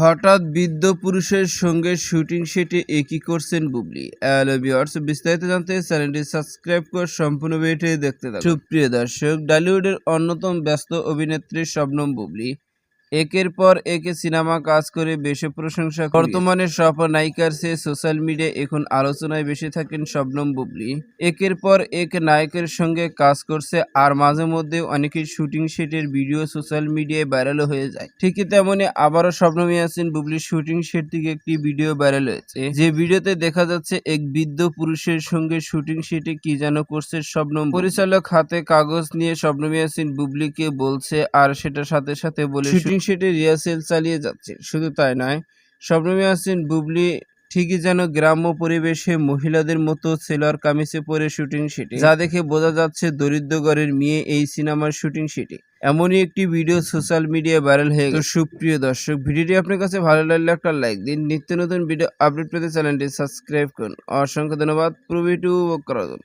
হঠাৎ বৃদ্ধ পুরুষের সঙ্গে শুটিং সেটে একই করছেন বুবলি। বিস্তারিত জানতে চ্যানেলটি সাবস্ক্রাইব করে সম্পূর্ণ ভিডিওটি দেখতে থাকুন। সুপ্রিয় দর্শক, ডালিউডের অন্যতম ব্যস্ত অভিনেত্রী শবনম বুবলি একের পর একে সিনেমা কাজ করে বেশি প্রশংসা বর্তমানে সব নায়িকার চেয়ে সোশ্যাল মিডিয়া এখন আলোচনায় বেশি থাকেন শবনম বুবলি। একের পর এক নায়কের সঙ্গে কাজ করছে আর মাঝে মধ্যে অনেকের শুটিং সেটের ভিডিও সোশ্যাল মিডিয়ায় ভাইরাল হয়ে যায়। ঠিকই তেমনি আবারও শবনম ইয়াসিন বুবলির শুটিং সেট থেকে একটি ভিডিও ভাইরাল হয়েছে। যে ভিডিওতে দেখা যাচ্ছে এক বৃদ্ধ পুরুষের সঙ্গে শুটিং সেটে কি যেন করছে শবনম পরিচালক হাতে কাগজ নিয়ে শবনম ইয়াসিন বুবলিকে বলছে আর সেটার সাথে সাথে বলে, শুটিং সেটে রিহার্সেল চালিয়ে যাচ্ছে। শুধু তাই নয় শবনম ইয়াসিন বুবলি ঠিকই যেন গ্রাম্য পরিবেশে মহিলাদের মতো সেলার কামিজে পরে শুটিং সেটে। যা দেখে বোঝা যাচ্ছে দরিদ্র ঘরের মেয়ে এই সিনেমার শুটিং সেটে। এমনই একটি ভিডিও সোশ্যাল মিডিয়ায় ভাইরাল হয়ে গেল সুপ্রিয় দর্শক, ভিডিওটি আপনার কাছে ভালো লাগলে একটা লাইক দিন। নিত্য নতুন ভিডিও আপডেট পেতে চ্যানেলটি সাবস্ক্রাইব করুন। অসংখ্য ধন্যবাদ। পুরো ভিডিও করার জন্য